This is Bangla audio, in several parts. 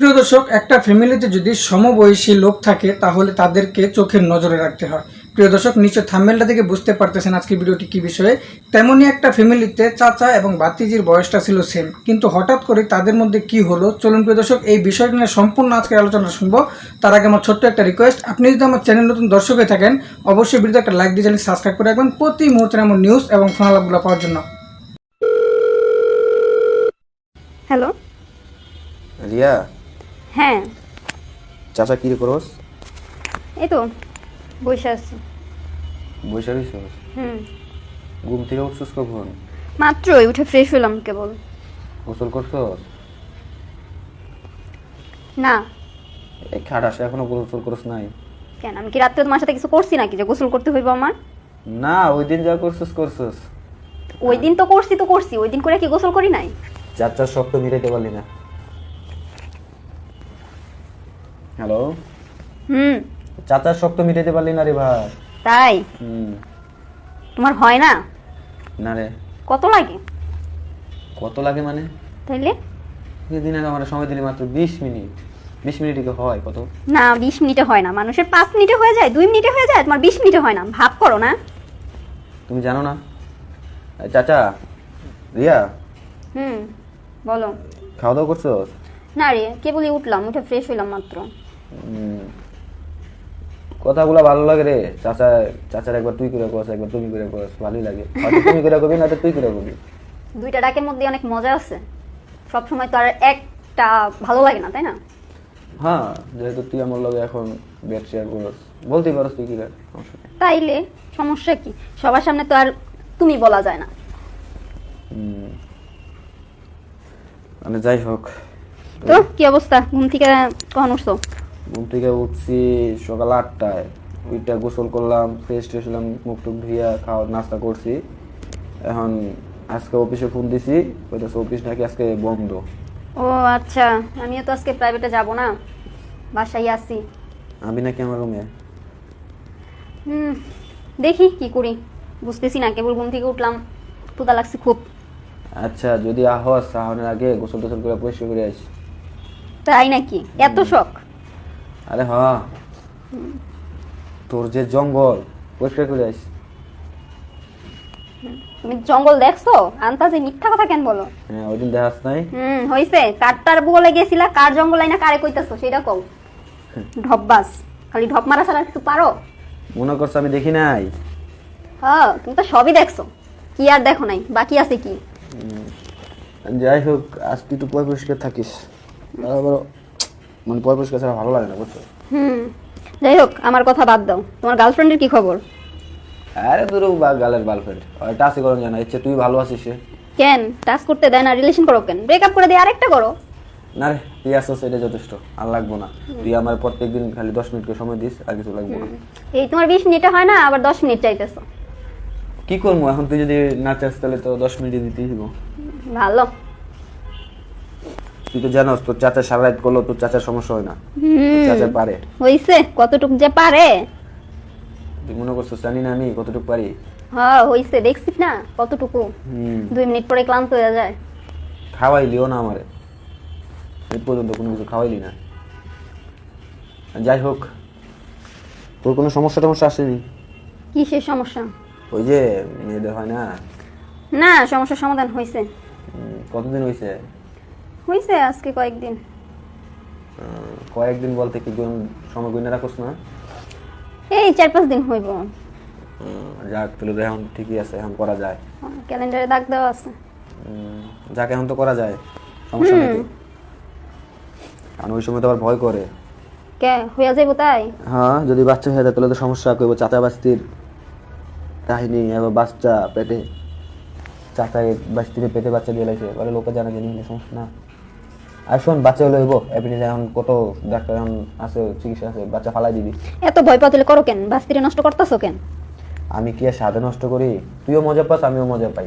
প্রিয় দর্শক একটা ফ্যামিলিতে যদি সমবয়সী লোক থাকে তাহলে তাদেরকে চোখের নজরে রাখতে হয়। প্রিয় দর্শক নিচে থাম্বেলটা থেকে বুঝতে পারতেছেন আজকে ভিডিওটি কী বিষয়ে। তেমনই একটা ফ্যামিলিতে চাচা এবং বাতিজির বয়সটা ছিল সেম কিন্তু হঠাৎ করে তাদের মধ্যে কি হলো? চলুন প্রিয় দর্শক এই বিষয়টি নিয়ে সম্পূর্ণ আজকের আলোচনা শুনব। তার আগে আমার ছোট্ট একটা রিকোয়েস্ট আপনি যদি আমার চ্যানেল নতুন দর্শক হয়ে থাকেন অবশ্যই ভিডিওতে একটা লাইক দিয়ে চ্যানেল সাবস্ক্রাইব করে রাখবেন প্রতি মুহূর্তে এমন নিউজ এবং ফোনালাপগুলো পাওয়ার জন্য। হ্যালো রিয়া? হ্যাঁ। চাচা কি করস? এই তো বসে আছি। বৈশা রইছস হুম। ঘুম থেকে উঠছস কখন? মাত্রই উঠে ফ্রেশ হলাম কেবল। গোসল করছস? না। এই খাটাস এখনও গোসল করস নাই। কেন আমি কি রাত্রে তোমার সাথে কিছু করছি নাকি যে গোসল করতে হইব আমার? না ওই দিন যা করছস করছস। ওই দিন তো করছি তো করছি ওই দিন করে কি গোসল করি নাই? চাচার শক্ত মিটাইতে পারলি না। হ্যালো? হুম। চাচার শক্ত মিটাইতে পারলি না রে ভাই। তাই? হুম। তোমার হয় না? না রে। কত লাগে? কত লাগে মানে? তাইলে? দিন আগে আমার সময় দিলি মাত্র বিশ মিনিট। বিশ মিনিটই কি হয় কত? না বিশ মিনিটে হয় না। মানুষের পাঁচ মিনিটে হয়ে যায় দুই মিনিটে হয়ে যায় তোমার বিশ মিনিটে হয় না। ভাব করো না। তুমি জানো না? চাচা রিয়া হুম বলো। খাওয়া দাওয়া করছ? না রে কেবলই উঠলাম উঠে ফ্রেশ হইলাম মাত্র। কথাগুলো ভালো লাগে রে। চাচা চাচার একবার তুই করে কস একবার তুমি করে কস ভালোই লাগে। হয়তো তুমি করে কবি না তো তুই করে কবি। দুইটা ডাকের মধ্যে অনেক মজা আছে। সব সময় তো আর একটা ভালো লাগে না তাই না? হ্যাঁ যেহেতু তুই আমার লগে এখন বেড শেয়ার করস। বলতেই পারস তুই কি রে তাইলে সমস্যা কি? সবার সামনে তো আর তুমি বলা যায় না। মানে যাই হোক। তো কি অবস্থা? ঘুম থেকে কখন উঠছো? ঘুম থেকে উঠছি সকাল আটটায়। ওইটা গোসল করলাম ফ্রেশ ট্রেশ হলাম মুখ টুক ধুইয়া খাওয়া নাস্তা করছি। এখন আজকে অফিসে ফোন দিছি ওইটা অফিস নাকি আজকে বন্ধ। ও আচ্ছা আমিও তো আজকে প্রাইভেটে যাব না বাসায় আসি আমি নাকি আমার রুমে? হুম দেখি কি করি বুঝতেছি না কেবল ঘুম থেকে উঠলাম ক্ষুদা লাগছে খুব। আচ্ছা যদি আহস সাহনের আগে গোসল টোসল করে পরিষ্কার করে আসি। তাই নাকি? এত শখ? আরে হ তোর যে জঙ্গল পরিষ্কার করে আসি তুমি জঙ্গল দেখছ? আন্তাজে মিথ্যা কথা কেন বলো? হ্যাঁ ওই দিন দেখাস নাই? হুম হইছে। কারটার বলে গেছিলা কার জঙ্গল আইনা কারে কইতাছো সেটা কও। ঢপবাস। খালি ঢপ মারা ছাড়া কিছু পারো? মনে করছ আমি দেখি নাই? হ্যাঁ তুমি তো সবই দেখছ। কি আর দেখো নাই? বাকি আছে কি? যাই হোক আজ তুই একটু পয় পরিষ্কার থাকিস। আবার মানে পয় পরিষ্কার ছাড়া ভালো লাগে না বুঝছ? হুম। যাই হোক আমার কথা বাদ দাও। তোমার গার্লফ্রেন্ডের কি খবর? আরে তোর বা গালের গার্লফ্রেন্ড ওইটা আছে করুন জানা ইচ্ছে তুই ভালো আছিস সে? কেন? টাচ করতে দেয় না রিলেশন করো কেন? ব্রেকআপ করে দিয়ে আরেকটা করো। না রে তুই আসছিস এটা যথেষ্ট। আর লাগবো না। তুই আমার প্রত্যেকদিন খালি দশ মিনিট করে সময় দিস আর কিছু লাগবো না। এই তোমার বিশ মিনিটে হয় না আবার দশ মিনিট চাইতেছো। কি করব? এখন তুই যদি না চাস তাহলে তো দশ মিনিট দিতেই দিব ভালো। তুই তো জানোস তোর চাচা সারা রাত করল তোর চাচার সমস্যা হয় না। তোর চাচা পারে। হইছে কতটুক যে পারে? তুই মনে করছ জানি না আমি কতটুকু পারি? হ্যাঁ হইছে দেখছিস না কতটুকু? দুই মিনিট পরে ক্লান্ত হয়ে যায়। খাওয়াইলিও না আমারে। এই পর্যন্ত কোনো কিছু খাওয়াইলি না। যাই হোক তোর কোনো সমস্যা টমস্যা আসেনি? কিসের সমস্যা? ওই যে মেয়েদের হয় না? না সমস্যার সমাধান হয়েছে কতদিন হয়েছে হয়েছে আজকে কয়েকদিন? কয়েকদিন বলতে কি গুণ- সময় গুণে রাখোস না? এই চার পাঁচ দিন হইব। যাক তাহলে তো এখন ঠিকই আছে এখন করা যায়। ক্যালেন্ডারে দাগ দেওয়া আছে। যাক এখন তো করা যায় সমস্যা নেই। কারণ ওই সময় তো আবার ভয় করে। কে হইয়া যাইব তাই? হ্যাঁ যদি বাচ্চা হয়ে যায় তাহলে তো সমস্যা করব চাচা বাস্তির কাহিনী এবার বাচ্চা পেটে চাচা বাস্তির পেটে বাচ্চা দিয়ে লাগছে বলে লোকে জানা জানি সমস্যা না। আর শোন বাচ্চা হলে হইব। এপিনিস এখন কত ডাক্তার এখন আছে চিকিৎসা আছে বাচ্চা ফালাই দিবি। এত ভয় পাতলে করো কেন? বাস্তিরে নষ্ট করতেছো কেন? আমি কি আর সাধে নষ্ট করি? তুইও মজা পাস আমিও মজা পাই।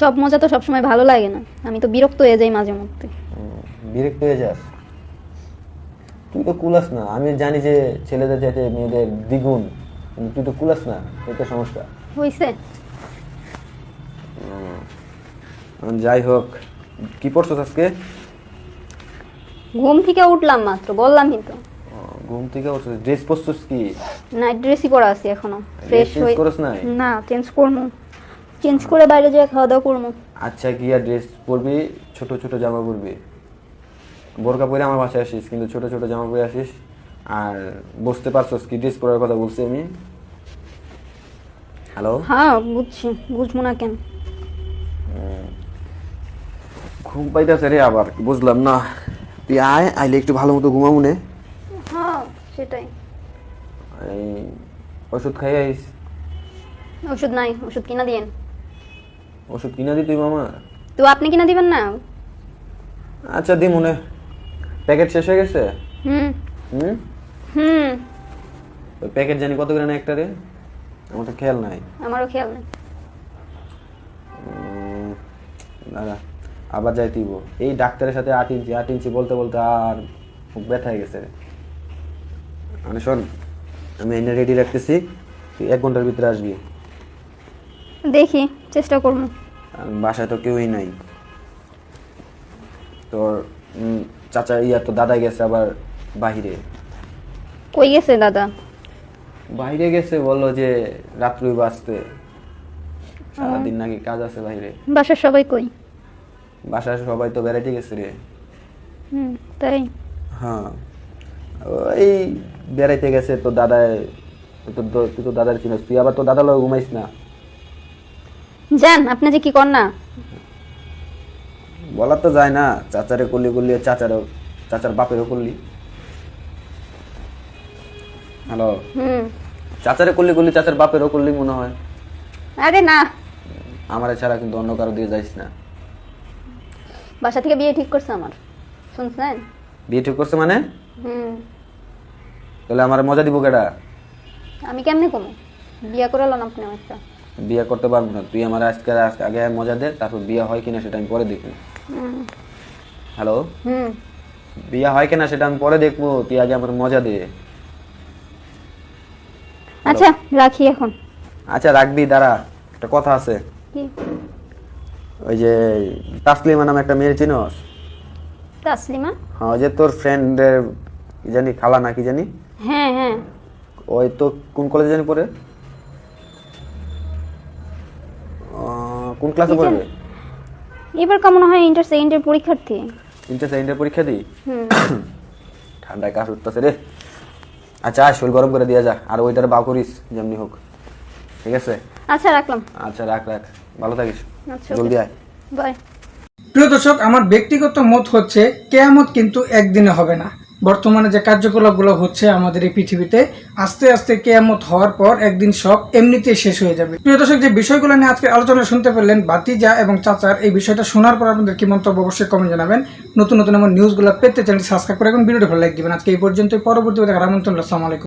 সব মজা তো সবসময় ভালো লাগে না। আমি তো বিরক্ত হয়ে যাই মাঝে মধ্যে। বিরক্ত হয়ে যাস। তুই তো কুলাস না। আমি জানি যে ছেলেদের চাইতে মেয়েদের দ্বিগুণ। কিন্তু তুই তো কুলাস না। এটা সমস্যা। হইছে। যাই হোক। কি পড়ছো আজকে? ঘুম থেকে উঠলাম মাত্র বললামই তো ও, ঘুম থেকে উঠছিস ড্রেস পরছিস কি? নাইট ড্রেসই পরা আছি এখনও ফ্রেশ হয়ে করিস নাই? না চেঞ্জ করব চেঞ্জ করে বাইরে যেয়ে খাওয়া দাওয়া করব আচ্ছা কি আর ড্রেস পরবি? ছোট ছোট জামা পরবি। বোরকা পরে আমার বাসায় আসিস কিন্তু ছোট ছোট জামা পরে আসিস আর বুঝতে পারছস কি? ড্রেস পরার কথা বলছি আমি। হ্যালো হ্যাঁ বুঝছি বুঝব না কেন। ঘুম পাইতেছে রে আবার বুঝলাম না। তুই আয় আইলে একটু ভালো মতো ঘুমাবো নে। হ্যাঁ সেটাই। এই ওষুধ খাই আইস। ওষুধ নাই ওষুধ কিনা দিয়েন। ওষুধ কিনা দি তুই মামা তো আপনি কিনা দিবেন না? আচ্ছা দি মনে প্যাকেট শেষ হয়ে গেছে? হুম। হুম? হুম। ওই প্যাকেট জানি কত করে না একটা রে? আমার তো খেয়াল নাই। আমারও খেয়াল নেই। দাঁড়া। আবার যাই তুইব এই ডাক্তারের সাথে আট ইঞ্চি আট ইঞ্চি বলতে বলতে আর খুব ব্যথা হয়ে গেছে মানে শোন আমি এনে রেডি রাখতেছি তুই এক ঘণ্টার ভিতরে আসবি। দেখি চেষ্টা করব। বাসায় তো কেউই নাই। তোর চাচা ইয়া তো দাদা গেছে আবার বাহিরে। কই গেছে দাদা? বাইরে গেছে বলল যে রাত্রি বাঁচতে সারাদিন নাকি কাজ আছে বাইরে বাসার সবাই কই? বাসায় সবাই তো বেড়াইতে গেছে রে। হুম তাই? হ্যাঁ। ওই বেড়াইতে গেছে তো দাদায় তো তো- তুই তো দাদার চিনিস তুই আবার তো দাদা লোক ঘুমাইস না। যান আপনি যে কি কর না? বলার তো যায় না চাচারে করলি করলি চাচারও চাচার বাপেরও করলি। হ্যালো? হুম। চাচারে করলি করলি চাচার বাপেরও করলি মনে হয়। আরে না। আমারে ছাড়া কিন্তু অন্য কারও দিয়ে যাইস না। বাসা থেকে বিয়ে ঠিক করছে আমার। শুনছেন? বিয়ে ঠিক করছে মানে? হুম। তাহলে আমার মজা দিব কেডা? আমি কেমনে কমু? বিয়ে করে এলাম আপনি একটা বিয়ে করতে পারব না। তুই আমার আজকে আগে মজা দে তারপর বিয়ে হয় কিনা সেটা আমি পরে দেখব। হুম। হ্যালো? হুম। বিয়ে হয় কিনা সেটা আমি পরে দেখব তুই আগে আমার মজা দে। আচ্ছা রাখি এখন। আচ্ছা রাখবি দাঁড়া একটা কথা আছে। কি? ওই যে তাসলিমা নামে একটা মেয়ে চিনস? তাসলিমা? হ্যাঁ ওই যে তোর ফ্রেন্ডের কি জানি খালা না কি জানি? হ্যাঁ হ্যাঁ। ওই তো কোন কলেজে জানি পড়ে? কোন ক্লাসে পড়বে? এবার কেমন হয় ইন্টার সেকেন্ডের পরীক্ষার্থী? তিনটে সেকেন্ডের পরীক্ষা দিই হুম। ঠান্ডায় কাশ উঠতেছে রে। আচ্ছা আয়, শরীর গরম করে দিয়ে যা আর ওইটার বাউ করিস যেমনি হোক। ঠিক আছে? আচ্ছা রাখলাম। আচ্ছা রাখ রাখ। ভালো থাকিস। আচ্ছা জলদি আয়। বাই। প্রিয় দর্শক আমার ব্যক্তিগত মত হচ্ছে কেয়ামত কিন্তু একদিনে হবে না। বর্তমানে যে কার্যকলাপগুলো হচ্ছে আমাদের এই পৃথিবীতে আস্তে আস্তে কেয়ামত হওয়ার পর একদিন সব এমনিতেই শেষ হয়ে যাবে। প্রিয় দর্শক যে বিষয়গুলো নিয়ে আজকে আলোচনা শুনতে পেলেন বাতিজা এবং চাচার এই বিষয়টা শোনার পর আপনাদের কি মন্তব্য অবশ্যই কমেন্ট জানাবেন। নতুন নতুন আমার নিউজগুলো পেতে চ্যানেলটি সাবস্ক্রাইব করে এবং ভিডিওটি ভালো লাইক দিবেন। আজকে এই পর্যন্ত পরবর্তী দেখার আমন্ত্রণ আসসালামু আলাইকুম।